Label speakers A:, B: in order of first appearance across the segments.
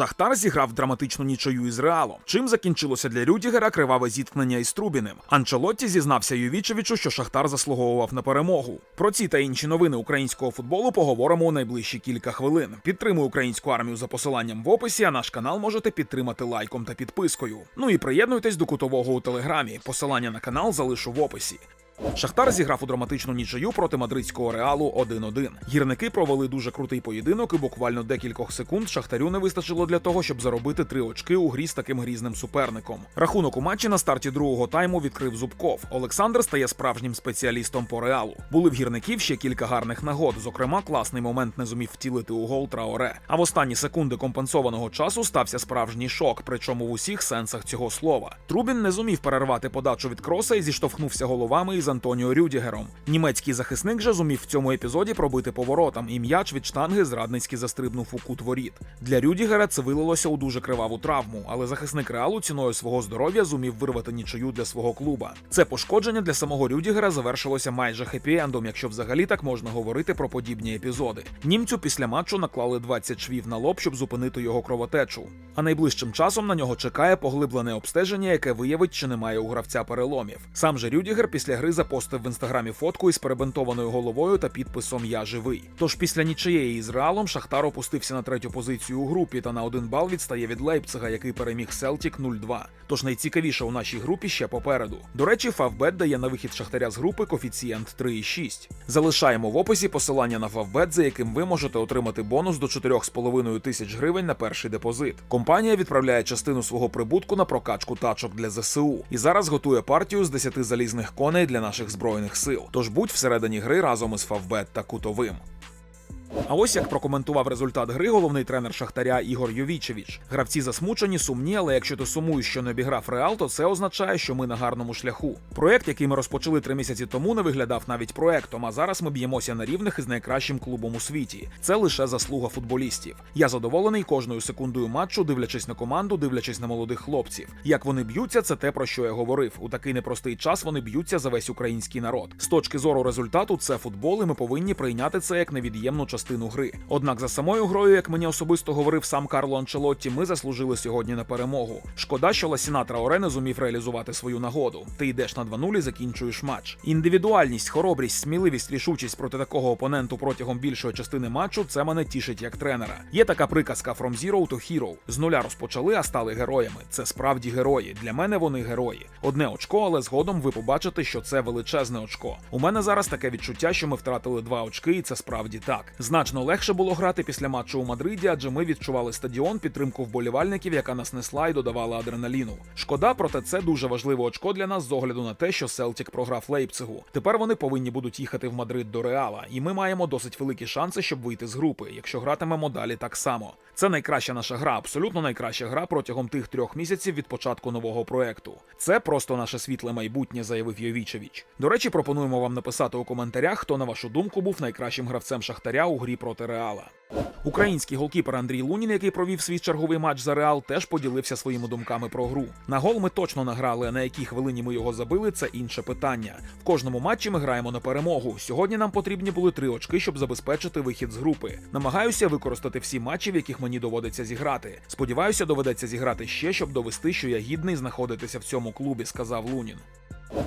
A: Шахтар зіграв драматичну нічию із Реалом. Чим закінчилося для Рюдігера криваве зіткнення із Трубіним. Анчелотті зізнався Ювічевичу, що Шахтар заслуговував на перемогу. Про ці та інші новини українського футболу поговоримо у найближчі кілька хвилин. Підтримуй українську армію за посиланням в описі, а наш канал можете підтримати лайком та підпискою. Ну і приєднуйтесь до кутового у телеграмі. Посилання на канал залишу в описі. Шахтар зіграв у драматичну нічию проти мадридського реалу 1-1. Гірники провели дуже крутий поєдинок, і буквально декількох секунд шахтарю не вистачило для того, щоб заробити три очки у грі з таким грізним суперником. Рахунок у матчі на старті другого тайму відкрив Зубков. Олександр стає справжнім спеціалістом по реалу. Були в гірників ще кілька гарних нагод. Зокрема, класний момент не зумів втілити у гол Траоре. А в останні секунди компенсованого часу стався справжній шок, причому в усіх сенсах цього слова. Трубін не зумів перервати подачу від кроса і зіштовхнувся головами із Антоніо Рюдігером. Німецький захисник же зумів в цьому епізоді пробити поворотом, і м'яч від штанги зрадницьки застрибнув у кут воріт. Для Рюдігера це вилилося у дуже криваву травму, але захисник реалу ціною свого здоров'я зумів вирвати нічию для свого клуба. Це пошкодження для самого Рюдігера завершилося майже хеппі-ендом, якщо взагалі так можна говорити про подібні епізоди. Німцю після матчу наклали 20 швів на лоб, щоб зупинити його кровотечу. А найближчим часом на нього чекає поглиблене обстеження, яке виявить, чи немає у гравця переломів. Сам же Рюдігер після гри запостив в інстаграмі фотку із перебинтованою головою та підписом Я живий. Тож після нічиєї із Реалом Шахтар опустився на третю позицію у групі та на один бал відстає від Лейпцига, який переміг Селтік 0-2. Тож найцікавіше у нашій групі ще попереду. До речі, Фавбет дає на вихід Шахтаря з групи коефіцієнт 3,6. Залишаємо в описі посилання на Фавбет, за яким ви можете отримати бонус до 4,5 тисяч гривень на перший депозит. Компанія відправляє частину свого прибутку на прокачку тачок для ЗСУ і зараз готує партію з 10 залізних коней для наших збройних сил. Тож будь всередині гри разом із Фавбет та Кутовим. А ось як прокоментував результат гри головний тренер Шахтаря Ігор Йовічевич. Гравці засмучені, сумні, але якщо ти сумуєш, що не обіграв Реал, то це означає, що ми на гарному шляху. Проект, який ми розпочали три місяці тому, не виглядав навіть проектом. А зараз ми б'ємося на рівних із найкращим клубом у світі. Це лише заслуга футболістів. Я задоволений кожною секундою матчу, дивлячись на команду, дивлячись на молодих хлопців. Як вони б'ються, це те про що я говорив. У такий непростий час вони б'ються за весь український народ. З точки зору результату, це футбол, і ми повинні прийняти це як невід'ємну частину гри. Однак за самою грою, як мені особисто говорив сам Карло Анчелотті, ми заслужили сьогодні на перемогу. Шкода, що Ласіна Траоре не зумів реалізувати свою нагоду. Ти йдеш на 2-0 і закінчуєш матч. Індивідуальність, хоробрість, сміливість, рішучість проти такого опоненту протягом більшої частини матчу це мене тішить як тренера. Є така приказка From Zero to Hero. З нуля розпочали, а стали героями. Це справді герої. Для мене вони герої. Одне очко, але згодом ви побачите, що це величезне очко. У мене зараз таке відчуття, що ми втратили два очки, і це справді так. Значно легше було грати після матчу у Мадриді, адже ми відчували стадіон, підтримку вболівальників, яка нас несла і додавала адреналіну. Шкода, проте це дуже важливе очко для нас з огляду на те, що Селтік програв Лейпцигу. Тепер вони повинні будуть їхати в Мадрид до Реала, і ми маємо досить великі шанси, щоб вийти з групи, якщо гратимемо далі так само. Це найкраща наша гра, абсолютно найкраща гра протягом тих трьох місяців від початку нового проекту. Це просто наше світле майбутнє, заявив Йовічевич. До речі, пропонуємо вам написати у коментарях, хто на вашу думку був найкращим гравцем Шахтаря у грі проти Реала. Український голкіпер Андрій Лунін, який провів свій черговий матч за Реал, теж поділився своїми думками про гру. На гол ми точно награли, а на якій хвилині ми його забили, це інше питання. В кожному матчі ми граємо на перемогу. Сьогодні нам потрібні були три очки, щоб забезпечити вихід з групи. Намагаюся використати всі матчі, в яких мені доводиться зіграти. Сподіваюся, доведеться зіграти ще, щоб довести, що я гідний знаходитися в цьому клубі, сказав Лунін.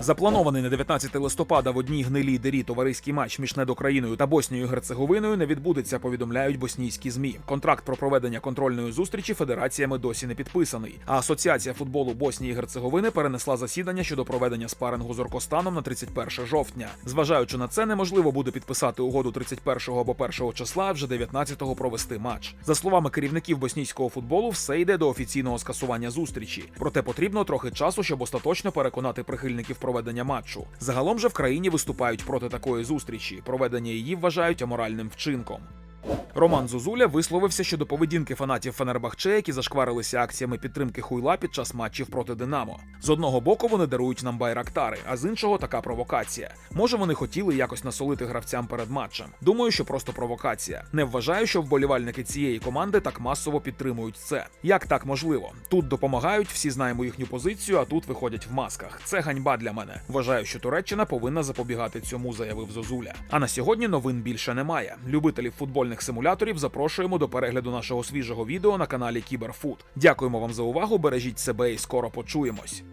A: Запланований на 19 листопада в одній гнилій дирі товариський матч між недокраїною та Боснією Герцеговиною не відбудеться, повідомляють боснійські змі. Контракт про проведення контрольної зустрічі федераціями досі не підписаний. А Асоціація футболу Боснії Герцеговини перенесла засідання щодо проведення спарингу з Оркостаном на 31 жовтня. Зважаючи на це, неможливо буде підписати угоду 31 або 1 числа, а вже 19-го провести матч. За словами керівників боснійського футболу, все йде до офіційного скасування зустрічі. Проте потрібно трохи часу, щоб остаточно переконати прихильників проведення матчу. Загалом же в країні виступають проти такої зустрічі. Проведення її вважають аморальним вчинком. Роман Зозуля висловився щодо поведінки фанатів Фенербахче, які зашкварилися акціями підтримки хуйла під час матчів проти Динамо. З одного боку вони дарують нам байрактари, а з іншого така провокація. Може, вони хотіли якось насолити гравцям перед матчем. Думаю, що просто провокація. Не вважаю, що вболівальники цієї команди так масово підтримують це. Як так можливо? Тут допомагають, всі знаємо їхню позицію, а тут виходять в масках. Це ганьба для мене. Вважаю, що Туреччина повинна запобігати цьому, заявив Зозуля. А на сьогодні новин більше немає. Любителів футбольних футбольних симуляторів, запрошуємо до перегляду нашого свіжого відео на каналі Кіберфуд. Дякуємо вам за увагу. Бережіть себе і скоро почуємось.